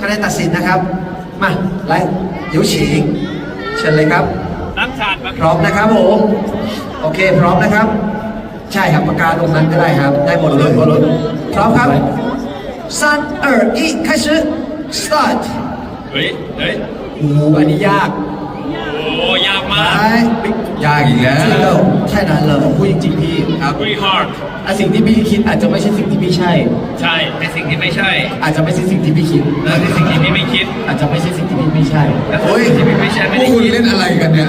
คะแนนตัดสินนะครับ มาไล่ยิ้วฉีกเชิญเลยครับน้ำชาดพร้อมนะครับผมโอเค พร้อมนะครับ ใช่ครับประกาตรงนั้นก็ได้ครับ ได้หมดเลยหมดเลยพร้อมครับสามสองหนึ่งเริ่ม start เฮ้ยเฮ้ยโอ้อันนี้ยาก ยากอีกแล้ว เราใช่นะเราพูดจริงๆพี่ very hard ไอสิ่งที่พี่คิดอาจจะไม่ใช่สิ่งที่พี่ใช่ ใช่เป็นสิ่งที่ไม่ใช่อาจจะไม่ใช่สิ่งที่พี่คิด และเป็นสิ่งที่พี่ไม่คิดอาจจะไม่ใช่สิ่งที่พี่ไม่ใช่ โอ้ยที่พี่ไม่ใช่ไม่วได้กคุณเล่นอะไรกันเนี่ย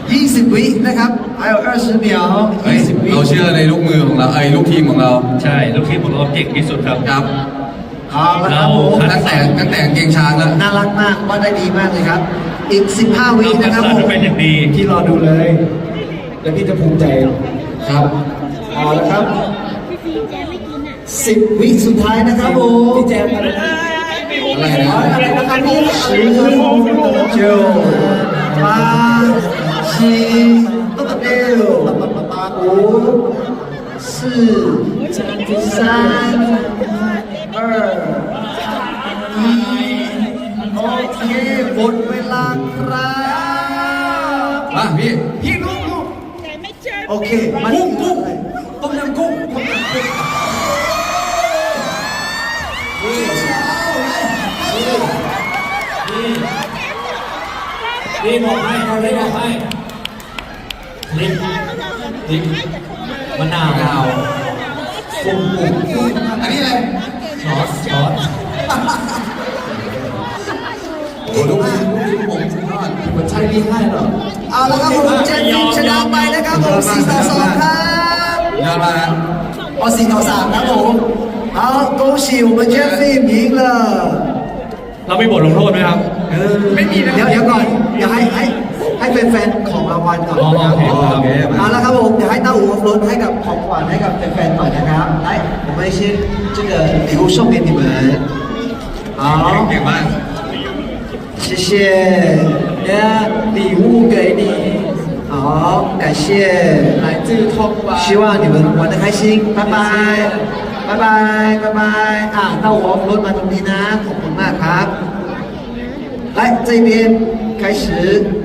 20 วินะครับ iOS เดียวฮ้ย20 วิเราเชื่อในลูกมือของเราไอ้ลูกทีมของเรา ใช่ลูกทีมของเราเก่งที่สุดครับ ครับ อ๋อมันครับผมคัดตั้งแต่ตั้งแต่งเกงช้างแล้ว น่ารักมากว่าได้ดีมากเลยครับ อีก 15 วิเาคันะครับผมเป็นอย่างดีที่รอดูเลย และวพี่จะภูมิใจครับเอาละครับสิบวิสุดท้ายนะครับผมพี่แจมอะไรนะอะไรนะครับพี่ชิลชิลปาชีตัเดียวปะปะปะปะโอ้สี่สาม หมดเวลาครับอะพี่พี่กุ้งแต่ไม่เจอโอเคมันกุ้งกุ้งต้มยำกุ้งต้มยำกุ้งนี่บอกให้เราได้บอกให้ลิงลิงมะนาวกุ้งกุ้งอันนี้อะไรซอสซอส โอ้โหลูกทีมลูกทีมผมสุดยอด มันใช่พี่ให้เหรอ เอาละครับผมเจนนี่ชนะไปนะครับผม4ต่อ2ครับ ยอดมากนะ 哦，四到三，然后好，恭喜我们 Jeffrey 赢了。 เรามีบทลงโทษไหมครับ ไม่มีนะเดี๋ยวเดี๋ยวก่อนเดี๋ยวให้ให้ให้แฟนๆของรางวัลก่อน อ๋อ นะครับ โอเคครับ โอเคมา เอาละครับผมเดี๋ยวให้ต้าอูรถให้กับของขวัญให้กับแฟนๆหน่อยนะครับ来我们先这个礼物送给你们好 เก่งมาก 谢谢那礼物给你，好，感谢，来自通吧。希望你们玩的开心，拜拜，拜拜，拜拜啊！那我们马东尼呢，我们麦卡，来这边开始。